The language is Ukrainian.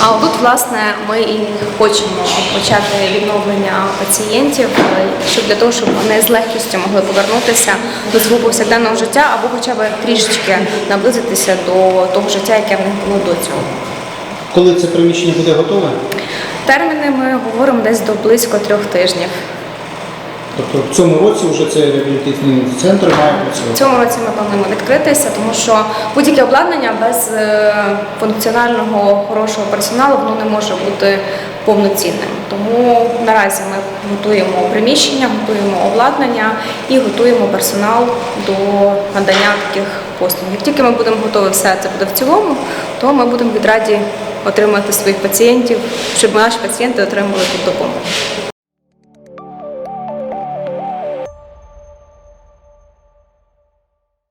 А тут, власне, ми і хочемо почати відновлення пацієнтів, е, щоб для того, щоб вони з легкістю могли повернутися до свого повсякденного життя або хоча б трішечки наблизитися до того життя, яке в них було до цього. Коли це приміщення буде готове? Терміни ми говоримо десь до близько трьох тижнів. Тобто в цьому році вже цей реабілітаційний центр має В цьому році ми плануємо відкритися, тому що будь-яке обладнання без е, функціонального хорошого персоналу воно не може бути повноцінним. Тому наразі ми готуємо приміщення, готуємо обладнання і готуємо персонал до надання таких послуг. Як тільки ми будемо готові, все це буде в цілому, то ми будемо відраді отримати своїх пацієнтів, щоб наші пацієнти отримували тут допомогу.